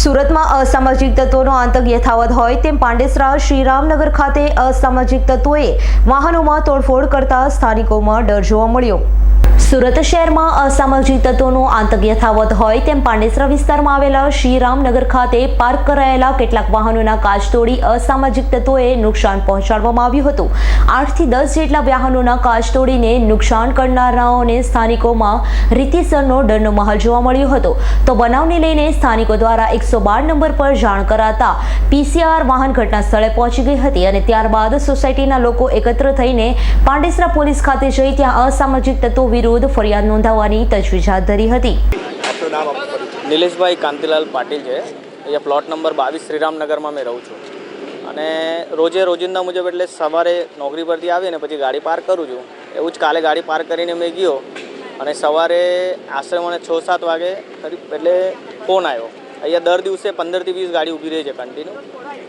સુરતમાં અસામાજિક તત્વોનો આતંક યથાવત હોય તેમ પાંડેસરા શ્રીરામનગર ખાતે અસામાજિક તત્વોએ વાહનોમાં તોડફોડ કરતા સ્થાનિકોમાં ડર જોવા મળ્યો. સુરત શહેરમાં અસામાજિક તત્વોનો આતંક યથાવત હોય તેમ પાંડેસરા વિસ્તારમાં આવેલા શ્રીરામનગર ખાતે પાર્ક કરાયેલા કેટલાક વાહનોના કાચ તોડી અસામાજિક તત્વોએ નુકસાન પહોંચાડવામાં આવ્યું હતું. આઠથી દસ જેટલા વાહનોના કાચ તોડીને નુકસાન કરનારાઓને સ્થાનિકોમાં રીતિસરનો ડરનો માહોલ જોવા મળ્યો હતો. તો બનાવને લઈને સ્થાનિકો દ્વારા એકસો બાર નંબર પર જાણ કરાતા પીસીઆર વાહન ઘટના સ્થળે પહોંચી ગઈ હતી અને ત્યારબાદ સોસાયટીના લોકો એકત્ર થઈને પાંડેસરા પોલીસ ખાતે જઈ ત્યાં અસામાજિક તત્વો વિરુદ્ધ ફરિયાદ નોંધાવવાની તજવીજ હાથ ધરી હતી. નિલેશભાઈ કાંતિલાલ પાટીલ છે. અહીંયા પ્લોટ નંબર બાવીસ શ્રીરામનગરમાં મેં રહું છું. અને રોજે રોજિંદા મુજબ એટલે સવારે નોકરી પરથી આવીને પછી ગાડી પાર્ક કરું છું. એવું જ કાલે ગાડી પાર્ક કરીને મેં ગયો અને સવારે આશરે મને છ સાત વાગે કરીબ એટલે ફોન આવ્યો. અહીંયા દર દિવસે પંદરથી વીસ ગાડી ઊભી રહી છે કન્ટિન્યુ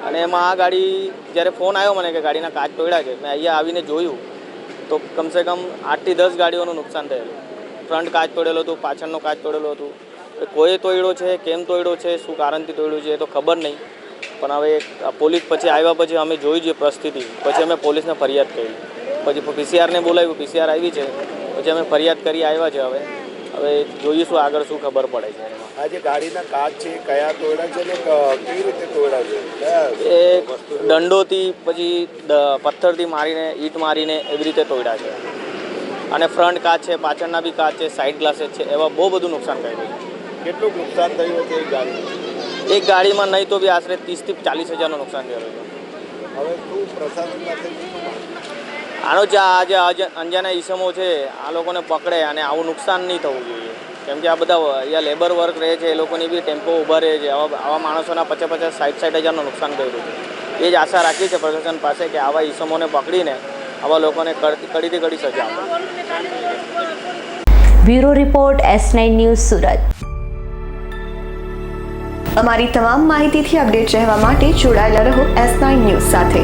અને એમાં આ ગાડી જ્યારે ફોન આવ્યો મને કે ગાડીના કાચ તોડ્યા છે મેં અહીંયા આવીને જોયું. તો કમસે કમ આઠથી દસ ગાડીઓનું નુકસાન થયેલું ફ્રન્ટ કાચ તોડેલો હતું પાછળનો કાચ તોડેલો હતું એ કોઈ તોડ્યો છે કેમ તોડ્યો છે શું કારણથી તોડ્યું છે એ તો ખબર નહીં પણ હવે પોલીસ પછી આવ્યા પછી અમે જોઈ જોઈએ પરિસ્થિતિ પછી અમે પોલીસને ફરિયાદ કરી પછી પીસીઆરને બોલાવ્યું પીસીઆર આવી છે પછી અમે ફરિયાદ કરી આવ્યા છે હવે હવે જોઈશું આગળ શું ખબર પડે છે આ જે ગાડીના કાચ છે કયા તોડા છે ને કેવી રીતે તોડા છે? એ દંડોથી પછી પથ્થરથી મારીને ઈંટ મારીને એવી રીતે તોડ્યા છે. અને ફ્રન્ટ કાચ છે પાછળના બી કાચ છે સાઈડ ગ્લાસેસ છે એવા બહુ બધું નુકસાન કર્યું છે. કેટલું નુકસાન થયું હતું એક ગાડી એક ગાડીમાં નહીં તો બી આશરે ત્રીસથી ચાલીસ હજારનું નુકસાન થયું હવે શું પ્રશાસન પાસે? આનો જે આ જે અજ- અંજાના ઈસમો છે, આ લોકોને પકડે અને આવું નુકસાન નહીં થવું જોઈએ. કેમ કે આ બધા અહીંયા લેબર વર્ક રહે છે, એ લોકોની બી ટેમ્પો ઊભા રહે છે. આવા આવા માણસોના પચાસ પચાસ સાઠ સાઠ હજારનું નુકસાન કર્યું છે એ જ આશા રાખી છે પ્રશાસન પાસે કે આવા ઈસમોને પકડીને આવા લોકોને કડીથી કડી સજા આપે. Bureau report, S nine news Surat. અમારી તમામ માહિતીથી અપડેટ રહેવા માટે જોડાયેલા રહો એસ નાઇન ન્યૂઝ સાથે.